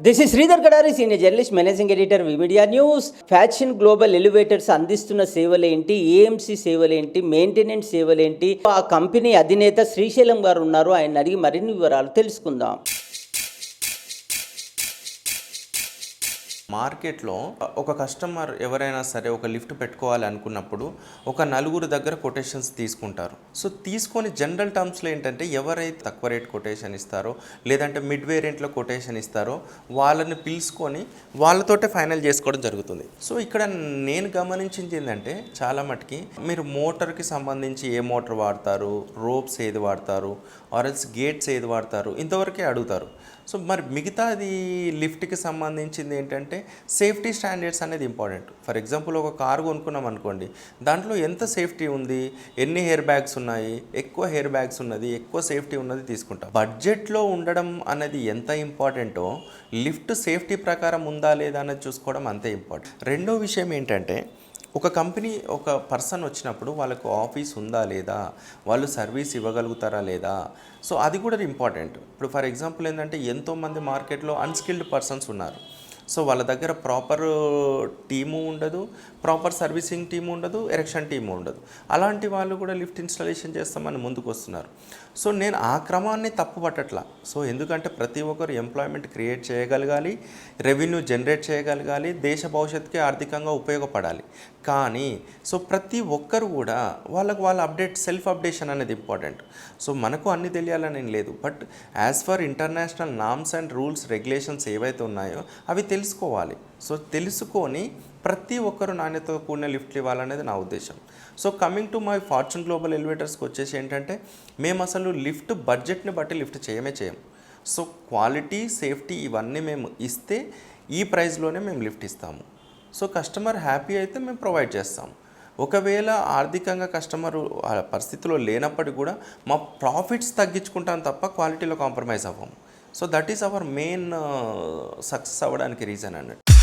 This is Sridhar Kadari senior journalist managing editor V media news fortune global elevators అందిస్తున్న సేవలేంటి AMC సేవలేంటి maintenance సేవలేంటి ఆ company అధినేత శ్రీశైలం గారు ఉన్నారు. ఆయన అడిగి మరిన్ని వివరాలు తెలుసుకుందాం. మార్కెట్లో ఒక కస్టమర్ ఎవరైనా సరే ఒక లిఫ్ట్ పెట్టుకోవాలి అనుకున్నప్పుడు ఒక నలుగురు దగ్గర కొటేషన్స్ తీసుకుంటారు. సో తీసుకొని జనరల్ టర్మ్స్లో ఏంటంటే ఎవరైతే తక్కువ రేట్ కొటేషన్ ఇస్తారో లేదంటే మిడ్ వేరియంట్లో కొటేషన్ ఇస్తారో వాళ్ళని పిలుచుకొని వాళ్ళతోటే ఫైనల్ చేసుకోవడం జరుగుతుంది. సో ఇక్కడ నేను గమనించింది ఏంటంటే చాలా మటుకి మీరు మోటార్కి సంబంధించి ఏ మోటార్ వాడతారు రోప్స్ ఏది వాడతారు ఆర్ఎల్స్ గేట్స్ ఏది వాడతారు ఇంతవరకే అడుగుతారు. సో మరి మిగతాది లిఫ్ట్కి సంబంధించింది ఏంటంటే సేఫ్టీ స్టాండర్డ్స్ అనేది ఇంపార్టెంట్. ఫర్ ఎగ్జాంపుల్ ఒక కారు కొనుక్కున్నాం అనుకోండి దాంట్లో ఎంత సేఫ్టీ ఉంది ఎన్ని హెయిర్ బ్యాగ్స్ ఉన్నాయి ఎక్కువ హెయిర్ బ్యాగ్స్ ఉన్నది ఎక్కువ సేఫ్టీ ఉన్నది తీసుకుంటాం. బడ్జెట్లో ఉండడం అనేది ఎంత ఇంపార్టెంటో లిఫ్ట్ సేఫ్టీ ప్రకారం ఉందా లేదా అనేది చూసుకోవడం అంతే ఇంపార్టెంట్. రెండో విషయం ఏంటంటే ఒక కంపెనీ ఒక పర్సన్ వచ్చినప్పుడు వాళ్ళకు ఆఫీస్ ఉందా లేదా వాళ్ళు సర్వీస్ ఇవ్వగలుగుతారా లేదా సో అది కూడా ఇంపార్టెంట్. ఇప్పుడు ఫర్ ఎగ్జాంపుల్ ఏంటంటే ఎంతోమంది మార్కెట్లో అన్స్కిల్డ్ పర్సన్స్ ఉన్నారు. సో వాళ్ళ దగ్గర ప్రాపర్ టీము ఉండదు ప్రాపర్ సర్వీసింగ్ టీము ఉండదు ఎరెక్షన్ టీము ఉండదు. అలాంటి వాళ్ళు కూడా లిఫ్ట్ ఇన్స్టాలేషన్ చేస్తామని ముందుకు వస్తున్నారు సో నేను ఆ క్రమాన్ని తప్పు పట్టట్లా. సో ఎందుకంటే ప్రతి ఒక్కరు ఎంప్లాయ్మెంట్ క్రియేట్ చేయగలగాలి రెవెన్యూ జనరేట్ చేయగలగాలి దేశ భవిష్యత్తుకి ఆర్థికంగా ఉపయోగపడాలి. కానీ సో ప్రతి ఒక్కరు కూడా వాళ్ళకు వాళ్ళ అప్డేట్ సెల్ఫ్ అప్డేషన్ అనేది ఇంపార్టెంట్ సో మనకు అన్ని తెలియాలని లేదు. But as for international norms and rules regulations ఏవైతే ఉన్నాయో అవి తెలుసుకోవాలి. సో తెలుసుకొని ప్రతి ఒక్కరు నాణ్యతతో కూడిన లిఫ్ట్లు ఇవ్వాలనేది నా ఉద్దేశం. So coming to my fortune global ఎలివేటర్స్కి వచ్చేసి ఏంటంటే మేము అసలు లిఫ్ట్ బడ్జెట్ని బట్టి లిఫ్ట్ చేయమే చేయం. సో క్వాలిటీ సేఫ్టీ ఇవన్నీ మేము ఇస్తే ఈ ప్రైస్లోనే మేము లిఫ్ట్ ఇస్తాము. సో కస్టమర్ హ్యాపీ అయితే మేము ప్రొవైడ్ చేస్తాం. ఒకవేళ ఆర్థికంగా కస్టమర్ పరిస్థితిలో లేనప్పటికీ కూడా మా ప్రాఫిట్స్ తగ్గించుకుంటాం తప్ప క్వాలిటీలో compromise అవ్వము. So that is our main success అవ్వడానికి రీజన్ అన్నట్టు.